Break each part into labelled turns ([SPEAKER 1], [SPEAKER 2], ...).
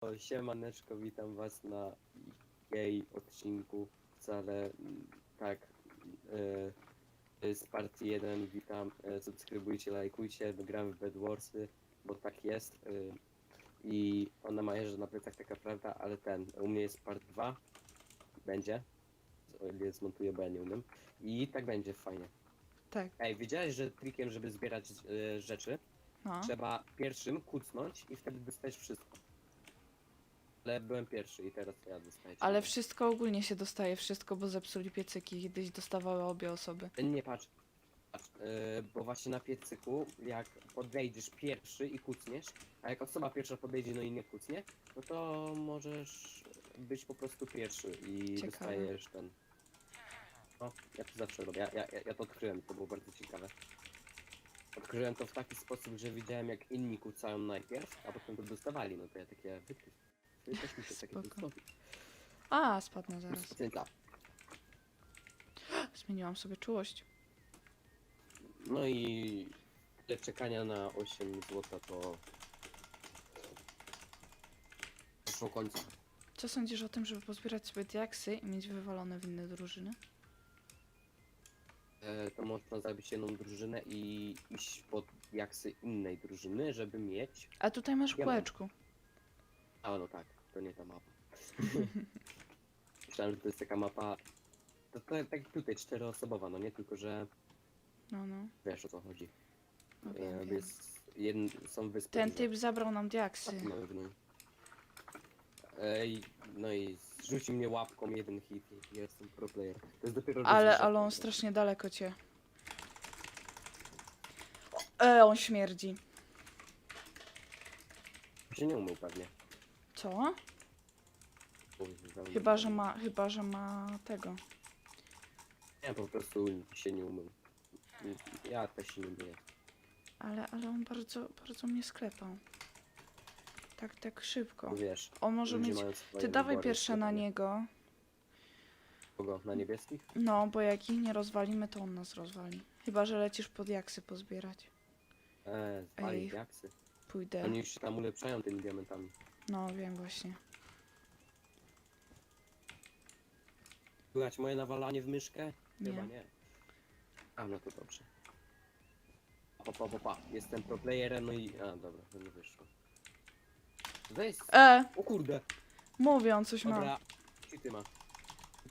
[SPEAKER 1] O, siemaneczko, witam was na jej odcinku. Wcale mm, tak. Yy, z partii 1 witam. E, subskrybujcie, lajkujcie. Gramy w Bed Warsy, bo tak jest. I ona ma jeżdżę na plecach, taka prawda, ale ten. U mnie jest part 2. Będzie. O ile zmontuję, bo ja nie umiem. I tak będzie fajnie.
[SPEAKER 2] Tak,
[SPEAKER 1] Ej, wiedziałeś, że trikiem, żeby zbierać e, rzeczy,
[SPEAKER 2] no.
[SPEAKER 1] Trzeba pierwszym kucnąć i wtedy dostajesz wszystko. Ale byłem pierwszy i teraz ja dostaję.
[SPEAKER 2] Ale wszystko ogólnie się dostaje, wszystko, bo zepsuli piecyki, kiedyś dostawały obie osoby.
[SPEAKER 1] Nie patrz. patrz yy, bo właśnie na piecyku, jak podejdziesz pierwszy i kucniesz, a jak osoba pierwsza podejdzie no i nie kucnie, no to możesz być po prostu pierwszy i
[SPEAKER 2] Ciekawe.
[SPEAKER 1] dostajesz ten. No, ja to zawsze robię. Ja, ja, ja to odkryłem, to było bardzo ciekawe. Odkryłem to w taki sposób, że widziałem jak inni kucają najpierw, a potem to dostawali, no to ja takie wytrych. Ty też
[SPEAKER 2] Spoko. A, spadnę zaraz.
[SPEAKER 1] Cynta.
[SPEAKER 2] Zmieniłam sobie czułość.
[SPEAKER 1] No i ile czekania na 8 złota to doszło końca.
[SPEAKER 2] Co sądzisz o tym, żeby pozbierać sobie diaksy i mieć wywalone w inne drużyny?
[SPEAKER 1] E, to można zabić jedną drużynę i iść pod jaksy innej drużyny, żeby mieć.
[SPEAKER 2] A tutaj masz w
[SPEAKER 1] Ja mam.
[SPEAKER 2] kółeczku.
[SPEAKER 1] A no tak, to nie ta mapa. Myślałem, że to jest taka mapa. To, to tak tutaj czteroosobowa, no nie tylko, że
[SPEAKER 2] No, no.
[SPEAKER 1] wiesz o co chodzi.
[SPEAKER 2] no
[SPEAKER 1] E,
[SPEAKER 2] wiem, wiem.
[SPEAKER 1] jest, jedn, są wyspy.
[SPEAKER 2] Ten
[SPEAKER 1] że-
[SPEAKER 2] typ zabrał nam diaksy.
[SPEAKER 1] W nim. Ej, no i zrzucił mnie łapką jeden hit i jestem pro player. To jest dopiero
[SPEAKER 2] Ale, ale on strasznie daleko cię. E, on śmierdzi.
[SPEAKER 1] się nie umył pewnie.
[SPEAKER 2] Co? Chyba, że ma, chyba, że ma tego.
[SPEAKER 1] Nie, po prostu się nie umył. Ja też się nie myję.
[SPEAKER 2] Ale, ale on bardzo, bardzo mnie sklepał. Tak, tak szybko.
[SPEAKER 1] Bo wiesz,
[SPEAKER 2] On może
[SPEAKER 1] ludzie
[SPEAKER 2] mieć...
[SPEAKER 1] mają swoje
[SPEAKER 2] Ty dawaj
[SPEAKER 1] wybory
[SPEAKER 2] pierwsze na niego.
[SPEAKER 1] Kogo? Na niebieskich?
[SPEAKER 2] No, bo jak ich nie rozwalimy, to on nas rozwali. Chyba, że lecisz pod jaksy pozbierać.
[SPEAKER 1] Eee, zwali
[SPEAKER 2] Ej.
[SPEAKER 1] jaksy.
[SPEAKER 2] Pójdę.
[SPEAKER 1] Oni już się tam ulepszają tymi diamentami.
[SPEAKER 2] No, wiem właśnie.
[SPEAKER 1] Słychać moje nawalanie w myszkę? Chyba
[SPEAKER 2] Nie.
[SPEAKER 1] nie. A, no to dobrze. Pa, pa, pa, pa. Jestem pro playerem, no i... A, dobra, to nie wyszło. Weź...
[SPEAKER 2] E,
[SPEAKER 1] O kurde!
[SPEAKER 2] mówię, on coś ma.
[SPEAKER 1] Dobra, ty ma.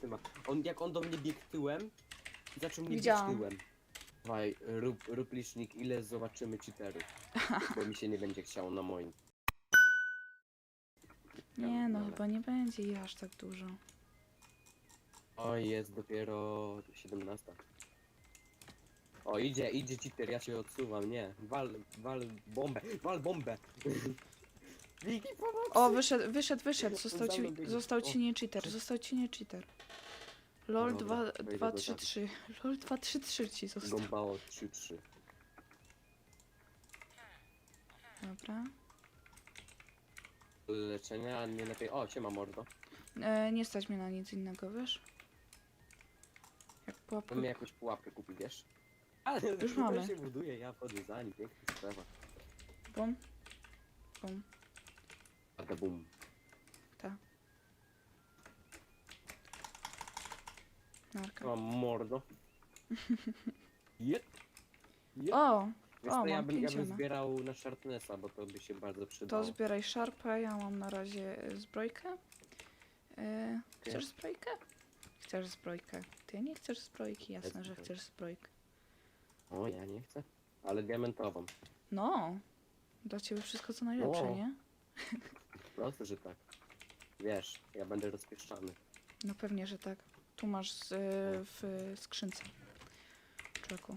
[SPEAKER 1] Ty ma. On, jak on do mnie biegł tyłem, zaczął mnie
[SPEAKER 2] Widziałam.
[SPEAKER 1] biec tyłem. Dawaj, rób, rób licznik, ile zobaczymy cheaterów. Bo mi się nie będzie chciało na moim.
[SPEAKER 2] Nie no,
[SPEAKER 1] Dobra.
[SPEAKER 2] chyba nie będzie ich aż tak dużo.
[SPEAKER 1] Oj, jest dopiero 17. O, idzie, idzie cheater, ja się odsuwam, nie. Wal, wal bombę, wal bombę. Wiki, pomocy!
[SPEAKER 2] O, wyszedł, wyszedł, wyszedł. Został ci, został ci nie cheater, został ci nie cheater. LOL
[SPEAKER 1] Dobra,
[SPEAKER 2] 2,
[SPEAKER 1] wejdę
[SPEAKER 2] 2
[SPEAKER 1] do
[SPEAKER 2] 3,
[SPEAKER 1] czatu.
[SPEAKER 2] 3. LOL 2, 3, 3 ci został.
[SPEAKER 1] Gąbało 3-3.
[SPEAKER 2] Dobra.
[SPEAKER 1] Leczenia, a nie lepiej. O, siema mordo.
[SPEAKER 2] E, nie stać mnie na nic innego, wiesz? Jak pułapkę.
[SPEAKER 1] Mamy jakąś pułapkę kupić, wiesz? Ale
[SPEAKER 2] Już
[SPEAKER 1] to
[SPEAKER 2] mamy.
[SPEAKER 1] się buduje, ja wchodzę za nim, piękna sprawa.
[SPEAKER 2] Bum. Bum.
[SPEAKER 1] Pada bum.
[SPEAKER 2] Ta. Narka.
[SPEAKER 1] Mam mordo. Jep. Jep.
[SPEAKER 2] O!
[SPEAKER 1] Wiesz
[SPEAKER 2] o,
[SPEAKER 1] co, ja
[SPEAKER 2] mam
[SPEAKER 1] bym, ja bym
[SPEAKER 2] pięcioma.
[SPEAKER 1] zbierał na Sharpnessa, bo to by się bardzo
[SPEAKER 2] To
[SPEAKER 1] przydało.
[SPEAKER 2] zbieraj szarpę, ja mam na razie e, zbrojkę. E, chcesz zbrojkę? Chcesz zbrojkę. Ty nie chcesz zbrojki, jasne, że chcesz zbrojkę.
[SPEAKER 1] O, ja nie chcę. Ale diamentową.
[SPEAKER 2] No, dla ciebie wszystko co najlepsze,
[SPEAKER 1] O.
[SPEAKER 2] nie?
[SPEAKER 1] Proste, że tak. Wiesz, ja będę rozpieszczany.
[SPEAKER 2] No pewnie, że tak. Tu masz z, e, w skrzynce. Człowieku.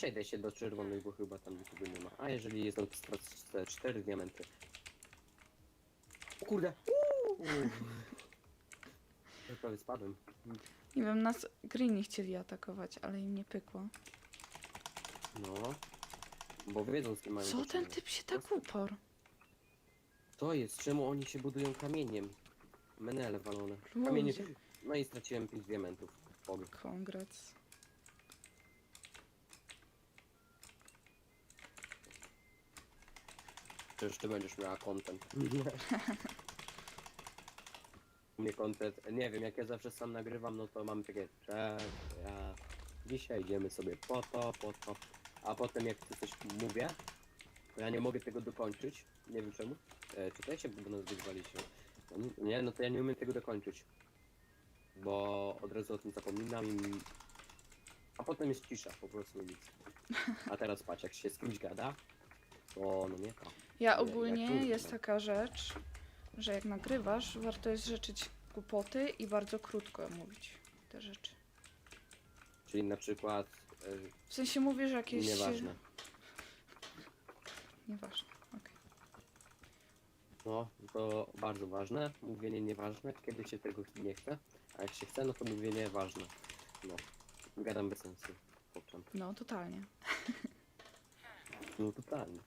[SPEAKER 1] Przejdę się do czerwonych, bo chyba tam nikogo nie ma. A jeżeli jest, no to stracę cztery diamenty. O kurde! Uuu. Ja prawie spadłem.
[SPEAKER 2] Nie wiem, nas greeni chcieli atakować, ale im nie pykło.
[SPEAKER 1] No. Bo wiedzą z kim mają
[SPEAKER 2] Co
[SPEAKER 1] do
[SPEAKER 2] ten
[SPEAKER 1] czynienia.
[SPEAKER 2] typ się tak uparł?
[SPEAKER 1] To jest, czemu oni się budują kamieniem? Menele walone. Kamienie. No i straciłem 5 diamentów. Pog.
[SPEAKER 2] Congrats.
[SPEAKER 1] Przecież ty będziesz miała content. U mnie content, nie wiem, jak ja zawsze sam nagrywam, no to mam takie, cześć, ja dzisiaj idziemy sobie po to, po to, a potem jak coś mówię, to ja nie mogę tego dokończyć, nie wiem czemu. E, czy to się do nas wygwaliście? No, nie, no to ja nie umiem tego dokończyć, bo od razu o tym zapominam i... A potem jest cisza, po prostu nic. A teraz patrz, jak się z kimś gada, to no nie to.
[SPEAKER 2] Ja
[SPEAKER 1] Nie,
[SPEAKER 2] ogólnie
[SPEAKER 1] jak
[SPEAKER 2] jest taka rzecz, że jak nagrywasz, warto jest rzeczyć głupoty i bardzo krótko mówić te rzeczy.
[SPEAKER 1] Czyli na przykład, e,
[SPEAKER 2] W sensie mówisz jakieś...
[SPEAKER 1] nieważne.
[SPEAKER 2] Nieważne, okej.
[SPEAKER 1] No, to bardzo ważne. Mówienie nieważne, kiedy się tego nie chce. A jak się chce, no to mówienie ważne. No, gadam bez sensu. Poprzem.
[SPEAKER 2] No, totalnie.
[SPEAKER 1] No totalnie.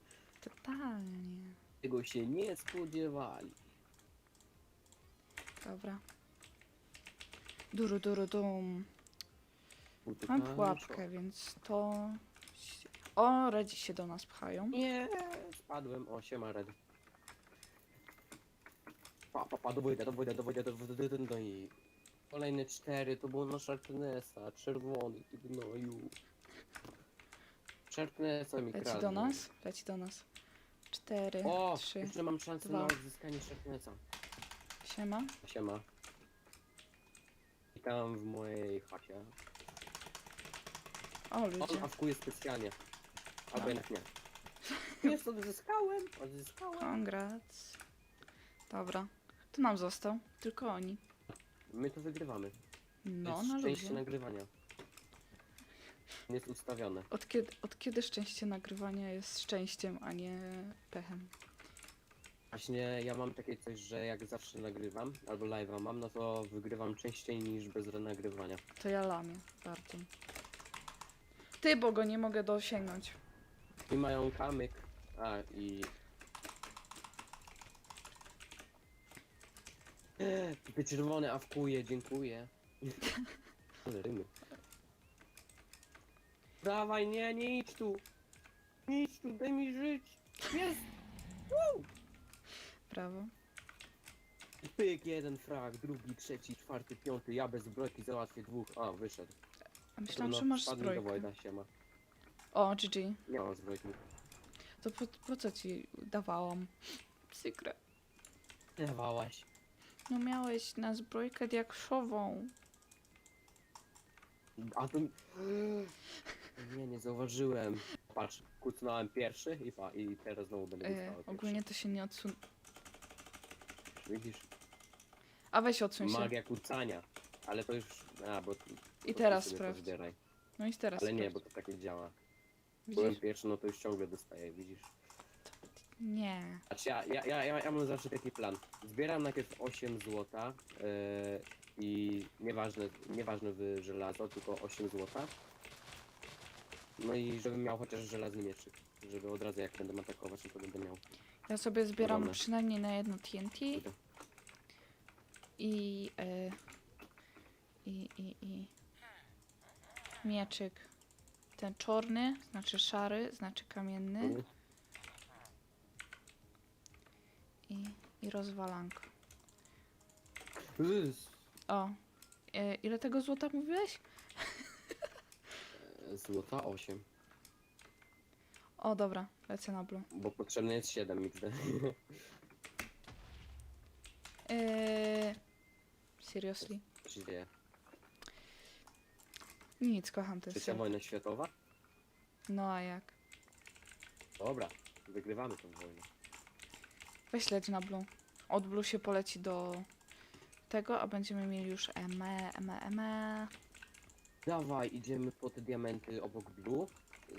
[SPEAKER 2] Totalnie.
[SPEAKER 1] Tego się nie spodziewali.
[SPEAKER 2] Dobra. Duru, duru, dum. Mam pułapkę, więc to... O, redzi się do nas pchają.
[SPEAKER 1] Nie, spadłem. O, siema, Red. Pa, pa, pa, do wojda, do wojda, do do no i... Kolejne cztery, to było na Sharpnessa, czerwony, ty gnoju. Sharpnessa mi
[SPEAKER 2] Leci
[SPEAKER 1] kradnie.
[SPEAKER 2] do nas? Leci do nas. Cztery,
[SPEAKER 1] O,
[SPEAKER 2] trzy,
[SPEAKER 1] jeszcze mam szansę
[SPEAKER 2] dwa.
[SPEAKER 1] na odzyskanie Sharpnessa.
[SPEAKER 2] siema.
[SPEAKER 1] Siema. Witam w mojej chacie.
[SPEAKER 2] O,
[SPEAKER 1] On
[SPEAKER 2] ludzie.
[SPEAKER 1] awkuje specjalnie. Albo jednak nie. Jest, odzyskałem, odzyskałem.
[SPEAKER 2] Congrats. Dobra. To nam został. Tylko oni.
[SPEAKER 1] My to wygrywamy.
[SPEAKER 2] No,
[SPEAKER 1] jest
[SPEAKER 2] na
[SPEAKER 1] szczęście
[SPEAKER 2] luzie.
[SPEAKER 1] nagrywania. Jest ustawione.
[SPEAKER 2] Od kiedy, od kiedy szczęście nagrywania jest szczęściem, a nie pechem?
[SPEAKER 1] Właśnie ja mam takie coś, że jak zawsze nagrywam, albo live'a mam, no to wygrywam częściej niż bez nagrywania.
[SPEAKER 2] To ja lamię bardzo. Ty, bo go nie mogę dosięgnąć.
[SPEAKER 1] I mają kamyk. A, i... Eee, Ty czerwone awkuje, dziękuję. Ale rymy. Dawaj, nie, nie idź tu. Nie idź tu, daj mi żyć. Jest!
[SPEAKER 2] Brawo.
[SPEAKER 1] Pyk, jeden frag, drugi, trzeci, czwarty, piąty. Ja bez zbrojki załatwię dwóch. A, wyszedł.
[SPEAKER 2] A myślałam, że masz
[SPEAKER 1] do
[SPEAKER 2] zbrojkę.
[SPEAKER 1] Wojda, siema.
[SPEAKER 2] O, GG.
[SPEAKER 1] Nie mam zbrojki.
[SPEAKER 2] To po, po co ci dawałam? Secret.
[SPEAKER 1] Dawałaś.
[SPEAKER 2] No miałeś na zbrojkę diakszową.
[SPEAKER 1] A to... Nie, nie zauważyłem. Patrz, kucnąłem pierwszy i pa, i teraz znowu będę kucnął pierwszy.
[SPEAKER 2] ogólnie to się nie odsun...
[SPEAKER 1] Widzisz?
[SPEAKER 2] A weź odsuń się.
[SPEAKER 1] Magia kucania. Ale to już... A, bo...
[SPEAKER 2] I teraz sprawdź. No i teraz
[SPEAKER 1] Ale nie, bo
[SPEAKER 2] sprawdź.
[SPEAKER 1] to tak nie działa. Byłem
[SPEAKER 2] Widzisz?
[SPEAKER 1] pierwszy, no to już ciągle dostaję, widzisz?
[SPEAKER 2] Nie.
[SPEAKER 1] Znaczy ja, ja, ja, ja, ja mam zawsze taki plan. Zbieram najpierw 8 złota yy, i nieważne, nieważne w żelazo, tylko 8 złota. No i żebym miał chociaż żelazny mieczyk. Żeby od razu jak będę atakować, no to będę miał.
[SPEAKER 2] Ja sobie zbieram
[SPEAKER 1] Dobra.
[SPEAKER 2] przynajmniej na jedno TNT i, e, i, i, i mieczyk. Ten czarny, znaczy szary, znaczy kamienny
[SPEAKER 1] Mhm.
[SPEAKER 2] i, i rozwalanko.
[SPEAKER 1] Ys,
[SPEAKER 2] O, e, ile tego złota mówiłeś?
[SPEAKER 1] e, Złota 8,
[SPEAKER 2] O, dobra, lecę na blue.
[SPEAKER 1] bo potrzebne jest 7 XD.
[SPEAKER 2] Eee, seriously? Nic, kocham ten
[SPEAKER 1] Trzecia
[SPEAKER 2] ser.
[SPEAKER 1] wojna światowa?
[SPEAKER 2] No a jak?
[SPEAKER 1] Dobra, wygrywamy tę wojnę.
[SPEAKER 2] Weź leć na blue. Od blue się poleci do tego, a będziemy mieli już eme, eme, eme.
[SPEAKER 1] Dawaj, idziemy po te diamenty obok blue.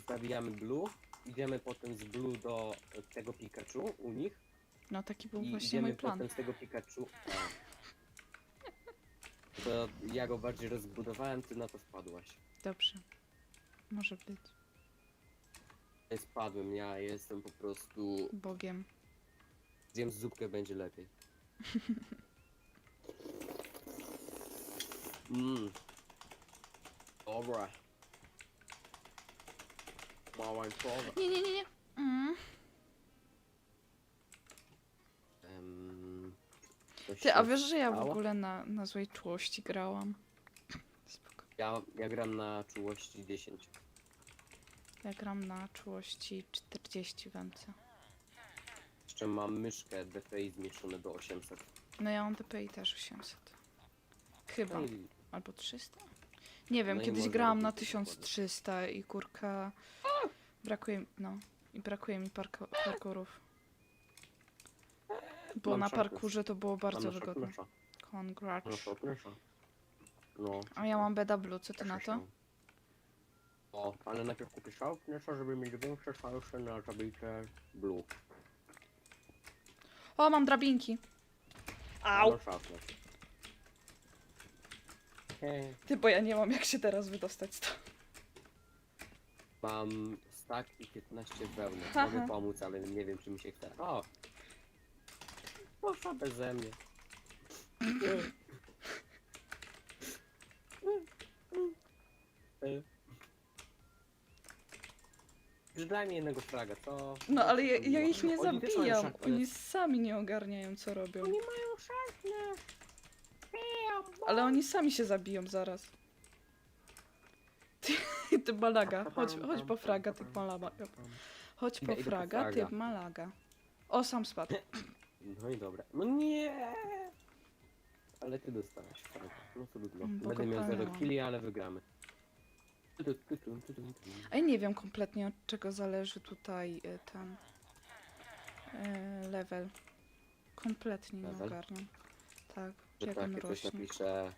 [SPEAKER 1] Zabijamy blue. Idziemy potem z blue do tego Pikachu u nich.
[SPEAKER 2] No taki był
[SPEAKER 1] I
[SPEAKER 2] właśnie
[SPEAKER 1] idziemy
[SPEAKER 2] mój plan.
[SPEAKER 1] potem z tego Pikachu. To ja go bardziej rozbudowałem, ty na to wpadłaś.
[SPEAKER 2] Dobrze. Może być.
[SPEAKER 1] Nie spadłem, ja jestem po prostu...
[SPEAKER 2] Bogiem.
[SPEAKER 1] Zjem zupkę, będzie lepiej. Mmm. Dobra. Pomarańczowe.
[SPEAKER 2] Nie, nie, nie, nie. Mm.
[SPEAKER 1] Em,
[SPEAKER 2] Ty, a wiesz, że ja w ogóle na, na złej czułości grałam? Spoko.
[SPEAKER 1] Ja, ja gram na czułości 10.
[SPEAKER 2] Ja gram na czułości 40 w MC.
[SPEAKER 1] Jeszcze mam myszkę DPI zmniejszone do 800.
[SPEAKER 2] No ja mam DPI też 800. Chyba. Albo 300? Nie wiem,
[SPEAKER 1] No i
[SPEAKER 2] kiedyś
[SPEAKER 1] można
[SPEAKER 2] grałam na
[SPEAKER 1] robić dokładnie.
[SPEAKER 2] 1300 i kurka... Brakuje mi, no, i brakuje mi parko, parkurów. Bo
[SPEAKER 1] Mam
[SPEAKER 2] na parkurze to było bardzo
[SPEAKER 1] Mam
[SPEAKER 2] wygodne. Congrats.
[SPEAKER 1] No.
[SPEAKER 2] A ja mam BW, co ty na
[SPEAKER 1] cieszę
[SPEAKER 2] to?
[SPEAKER 1] się. O, ale najpierw kupię szałpnesza, żeby mieć większe szanse na zabijcie blue.
[SPEAKER 2] O, mam drabinki. Au! Ty, bo ja nie mam jak się teraz wydostać stąd.
[SPEAKER 1] Mam stack i 15 wełny. Mogę pomóc, ale nie wiem czy mi się chce. O! Poszła beze mnie. Już daj mi jednego fraga, co?
[SPEAKER 2] No ale ja, ja ich nie
[SPEAKER 1] Oni też mają
[SPEAKER 2] zabijam. Oni sami nie ogarniają co robią.
[SPEAKER 1] Oni mają szarpne.
[SPEAKER 2] Ale oni sami się zabiją zaraz. Ty, ty malaga. Chodź, chodź po fraga, ty malaga. Chodź po
[SPEAKER 1] Idę- idę po
[SPEAKER 2] fraga, ty
[SPEAKER 1] fraga.
[SPEAKER 2] malaga. O, sam spadł.
[SPEAKER 1] No i dobra. No nie! Ale ty dostałeś fraga. No trudno.
[SPEAKER 2] Mm, bo
[SPEAKER 1] Będę miał 0
[SPEAKER 2] palnęłam.
[SPEAKER 1] killi, ale wygramy. Tu, tu, tu, tu, tu, tu, tu.
[SPEAKER 2] A ja nie wiem kompletnie od czego zależy tutaj y, ten y, level. Kompletnie nie
[SPEAKER 1] Level?
[SPEAKER 2] ogarniam. Tak,
[SPEAKER 1] Że
[SPEAKER 2] jak on
[SPEAKER 1] takie coś
[SPEAKER 2] rośnie.
[SPEAKER 1] napisze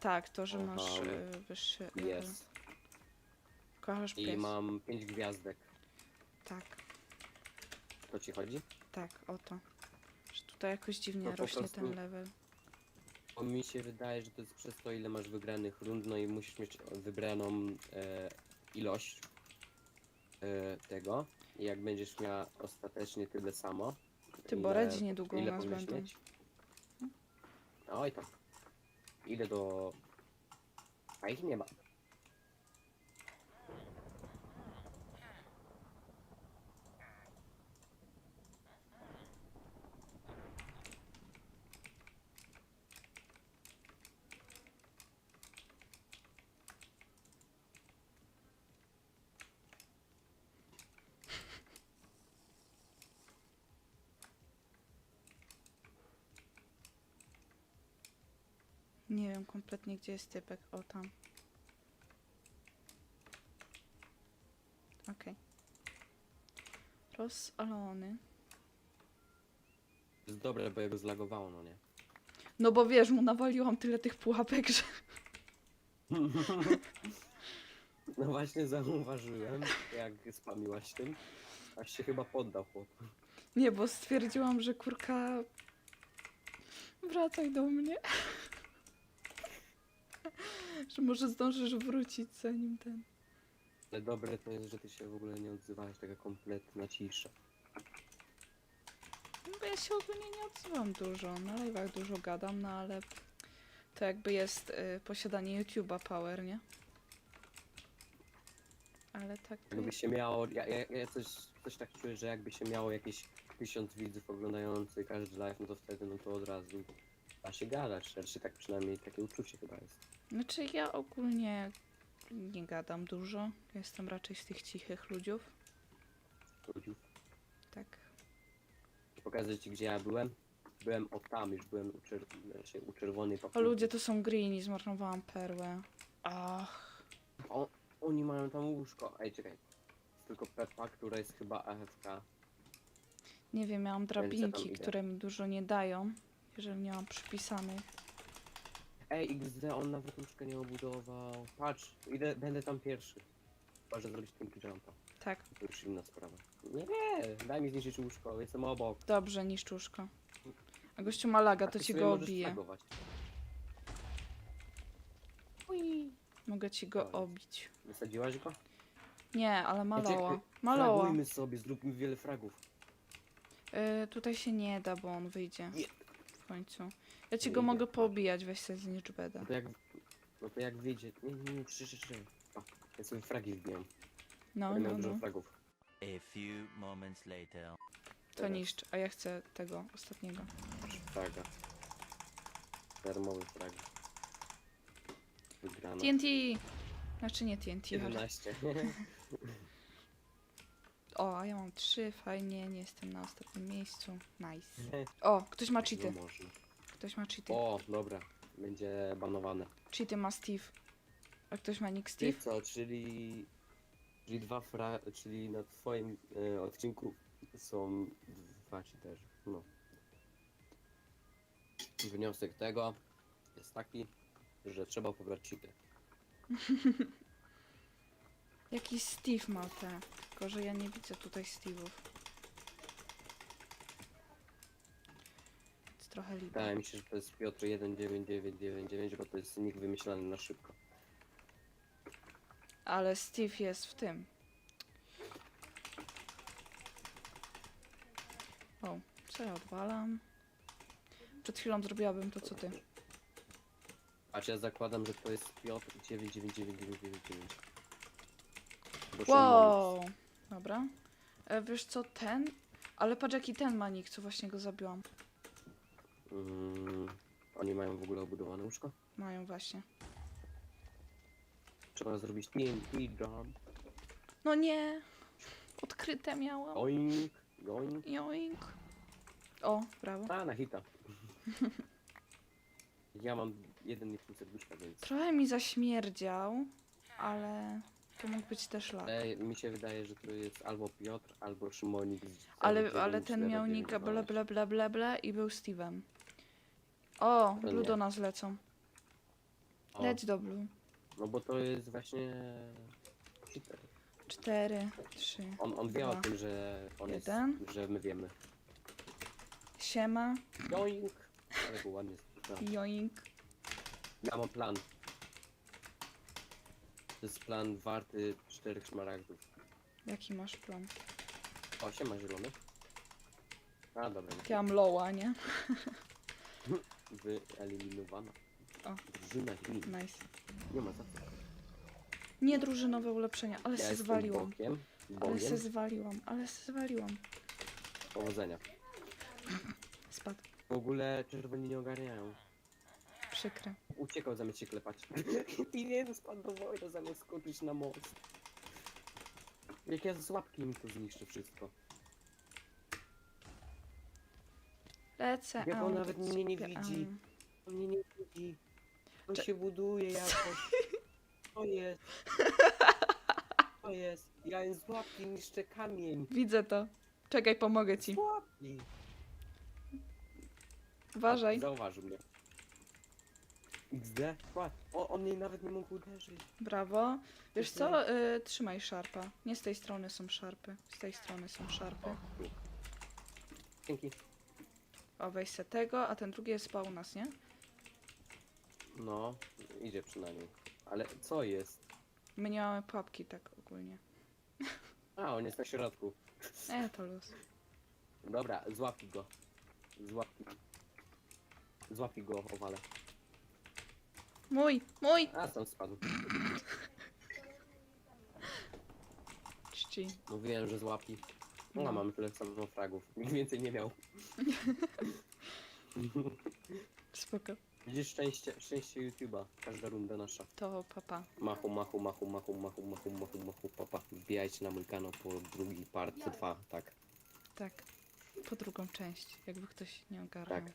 [SPEAKER 2] Tak, to, że
[SPEAKER 1] Aha,
[SPEAKER 2] masz
[SPEAKER 1] ale-
[SPEAKER 2] y, wyższy level.
[SPEAKER 1] jest.
[SPEAKER 2] Kochasz
[SPEAKER 1] I
[SPEAKER 2] pies.
[SPEAKER 1] mam 5 gwiazdek.
[SPEAKER 2] Tak,
[SPEAKER 1] To ci chodzi?
[SPEAKER 2] tak, o to. Że tutaj jakoś dziwnie
[SPEAKER 1] No po
[SPEAKER 2] rośnie
[SPEAKER 1] prostu-
[SPEAKER 2] ten level.
[SPEAKER 1] Bo mi się wydaje, że to jest przez to, ile masz wygranych rund, no i musisz mieć wybraną e, ilość e, tego. I jak będziesz miała ostatecznie tyle samo.
[SPEAKER 2] Ty, bo redzi niedługo u
[SPEAKER 1] ile
[SPEAKER 2] nas
[SPEAKER 1] powinieneś
[SPEAKER 2] będą.
[SPEAKER 1] mieć? Oj tam. Idę do... A ich nie ma.
[SPEAKER 2] Nie wiem kompletnie gdzie jest typek. O tam. Okej. Rozalony.
[SPEAKER 1] To jest dobre, bo jego zlagowało, no nie?
[SPEAKER 2] No bo wiesz, mu nawaliłam tyle tych pułapek, że...
[SPEAKER 1] No właśnie zauważyłem, jak spamiłaś tym. Aż się chyba poddał chłop.
[SPEAKER 2] Nie, bo stwierdziłam, że kurka... Wracaj do mnie. że może zdążysz wrócić zanim ten...
[SPEAKER 1] Ale dobre to jest, że ty się w ogóle nie odzywałeś, taka kompletna cisza.
[SPEAKER 2] No bo ja się ogólnie nie odzywam dużo. Na live'ach dużo gadam, no ale... To jakby jest y, posiadanie YouTube'a power, nie? Ale tak... to
[SPEAKER 1] Jakby się miało, ja, ja, ja coś, coś tak czuję, że jakby się miało jakieś tysiąc widzów oglądających każdy live, no to wtedy no to od razu da się gadać, znaczy tak przynajmniej takie uczucie chyba jest.
[SPEAKER 2] Znaczy ja ogólnie nie gadam dużo. Jestem raczej z tych cichych ludziów.
[SPEAKER 1] Ludzi.
[SPEAKER 2] Tak.
[SPEAKER 1] Pokażę ci gdzie ja byłem. Byłem o tam, już byłem u, czer znaczy, u czerwonej
[SPEAKER 2] O ludzie to są greeni, zmarnowałam perłę. Ach.
[SPEAKER 1] O, oni mają tam łóżko. Ej, czekaj. Jest tylko Peppa, która jest chyba AFK.
[SPEAKER 2] Nie wiem, miałam
[SPEAKER 1] tam
[SPEAKER 2] drabinki,
[SPEAKER 1] idę.
[SPEAKER 2] które mi dużo nie dają, jeżeli nie mam przypisanych.
[SPEAKER 1] Ej, XD, on nawet łóżka nie obudował. Patrz, idę, będę tam pierwszy. Może zrobić pinki jumpa.
[SPEAKER 2] Tak,
[SPEAKER 1] To już inna sprawa. Nie, nie, daj mi zniszczyć łóżko, jestem obok.
[SPEAKER 2] dobrze, niszczuszko. A gościu ma laga, to ci go
[SPEAKER 1] tagować.
[SPEAKER 2] Mogę ci go obić.
[SPEAKER 1] Wysadziłaś go?
[SPEAKER 2] Nie, ale maloła. Maloła.
[SPEAKER 1] Fragujmy sobie, zróbmy wiele fragów.
[SPEAKER 2] Y, tutaj się nie da, bo on wyjdzie.
[SPEAKER 1] Nie.
[SPEAKER 2] W końcu. Ja ci go
[SPEAKER 1] idzie.
[SPEAKER 2] mogę poobijać, weź sobie znicz beda.
[SPEAKER 1] No to jak, no to jak wyjdzie, nie, nie, nie, trzy, trzy, trzy. O, ja sobie fragi wbijam.
[SPEAKER 2] No,
[SPEAKER 1] Będę
[SPEAKER 2] no,
[SPEAKER 1] dużo
[SPEAKER 2] no.
[SPEAKER 1] fragów.
[SPEAKER 3] A few moments later.
[SPEAKER 2] To niszcz, a ja chcę tego ostatniego.
[SPEAKER 1] Fraga. Termowy frag. Wygrano.
[SPEAKER 2] TNT! Znaczy nie TNT, ale...
[SPEAKER 1] 11.
[SPEAKER 2] O, a ja mam trzy, fajnie, nie jestem na ostatnim miejscu. Nice. O, ktoś ma
[SPEAKER 1] No
[SPEAKER 2] cheaty.
[SPEAKER 1] można.
[SPEAKER 2] Ktoś ma cheaty.
[SPEAKER 1] O, dobra. Będzie banowane.
[SPEAKER 2] Cheaty ma Steve. A ktoś ma nick
[SPEAKER 1] Ty
[SPEAKER 2] Steve?
[SPEAKER 1] co, czyli... Czyli dwa fra... Czyli na twoim e, odcinku są dwa cheaterzy. No. Wniosek tego jest taki, że trzeba pobrać cheaty.
[SPEAKER 2] Jakiś Steve ma te. Tylko, że ja nie widzę tutaj Steve'ów. Trochę lipa.
[SPEAKER 1] Wydaje mi się, że to jest Piotr 19999, bo to jest nick wymyślany na szybko.
[SPEAKER 2] Ale Steve jest w tym. O, co ja odwalam? Przed chwilą zrobiłabym to, co ty.
[SPEAKER 1] A ja zakładam, że to jest Piotr 999999. Bo Szymon
[SPEAKER 2] Wow! Dobra. E, wiesz co, ten? Ale patrz jaki ten ma nick, co właśnie go zabiłam.
[SPEAKER 1] Mm, oni mają w ogóle obudowane łóżko?
[SPEAKER 2] Mają właśnie.
[SPEAKER 1] Trzeba zrobić TNT John.
[SPEAKER 2] No nie! Odkryte miałam.
[SPEAKER 1] Oink, oink.
[SPEAKER 2] Joink. O, brawo.
[SPEAKER 1] A, na hita. ja mam jeden i pół serduszka, więc...
[SPEAKER 2] Trochę mi zaśmierdział, ale to mógł być też lak.
[SPEAKER 1] Ej, mi się wydaje, że to jest albo Piotr, albo Szymonik. z
[SPEAKER 2] Ale, ale ten miał
[SPEAKER 1] 0949.
[SPEAKER 2] nick ble ble ble ble ble i był Steve'em. O, Blue do nas lecą.
[SPEAKER 1] O,
[SPEAKER 2] Leć do Blue.
[SPEAKER 1] No bo to jest właśnie... cheater.
[SPEAKER 2] Cztery, trzy,
[SPEAKER 1] On, on wie o
[SPEAKER 2] dwa.
[SPEAKER 1] tym, że on
[SPEAKER 2] Jeden.
[SPEAKER 1] jest, że my wiemy.
[SPEAKER 2] Siema,
[SPEAKER 1] Joink! Ale go ładnie
[SPEAKER 2] joink.
[SPEAKER 1] Ja mam plan. To jest plan warty czterech szmaragdów.
[SPEAKER 2] Jaki masz plan?
[SPEAKER 1] O, siema zielony. A, dobra.
[SPEAKER 2] Ja mam loła, nie?
[SPEAKER 1] Wyeliminowana.
[SPEAKER 2] O.
[SPEAKER 1] Drużyna Chin.
[SPEAKER 2] Nice.
[SPEAKER 1] Nie ma za co.
[SPEAKER 2] Nie drużynowe ulepszenia, ale
[SPEAKER 1] Ja jestem
[SPEAKER 2] zwaliłam.
[SPEAKER 1] bokiem.
[SPEAKER 2] Ale
[SPEAKER 1] Bogiem.
[SPEAKER 2] zwaliłam, ale se zwaliłam.
[SPEAKER 1] Powodzenia.
[SPEAKER 2] Spadł.
[SPEAKER 1] W ogóle czerwoni nie ogarniają.
[SPEAKER 2] Przykre.
[SPEAKER 1] Uciekał zamiast się klepać. I nie spadł do wojny zamiast skoczyć na most. Jak ja z łapki mi to zniszczę wszystko.
[SPEAKER 2] Lecę,
[SPEAKER 1] Jak on nawet mnie nie widzi. On mnie nie widzi. On
[SPEAKER 2] Cze-
[SPEAKER 1] się buduje jakoś. To jest. To jest. Ja z łapki niszczę kamień.
[SPEAKER 2] Widzę to. Czekaj, pomogę
[SPEAKER 1] Z
[SPEAKER 2] ci.
[SPEAKER 1] łapki.
[SPEAKER 2] Uważaj.
[SPEAKER 1] Zauważył mnie. XD? O, on mnie nawet nie mógł uderzyć.
[SPEAKER 2] Brawo. Wiesz co? Y, trzymaj szarpa. Nie z tej strony są szarpy. Z tej strony są szarpy.
[SPEAKER 1] Dzięki.
[SPEAKER 2] O, weź se tego, a ten drugi jest spał u nas, nie?
[SPEAKER 1] No, idzie przynajmniej. Ale co jest?
[SPEAKER 2] My nie mamy pułapki tak ogólnie.
[SPEAKER 1] A, on jest na środku.
[SPEAKER 2] E, to luz.
[SPEAKER 1] Dobra, złapi go. Złapi. Złapi go, owale.
[SPEAKER 2] Mój, mój!
[SPEAKER 1] A, tam spadł.
[SPEAKER 2] Czci.
[SPEAKER 1] Mówiłem, że złapi. No,
[SPEAKER 2] No.
[SPEAKER 1] mamy tyle samo fragów. Nikt więcej nie miał.
[SPEAKER 2] Spoko.
[SPEAKER 1] Widzisz szczęście, szczęście YouTube'a. Każda runda nasza.
[SPEAKER 2] To papa.
[SPEAKER 1] Machu, machu, machu, machu, machu, machu, machu, machu, papa. Wbijajcie na mój kanał po drugi part 2, tak.
[SPEAKER 2] Tak. Po drugą część, jakby ktoś nie ogarniał.
[SPEAKER 1] Tak.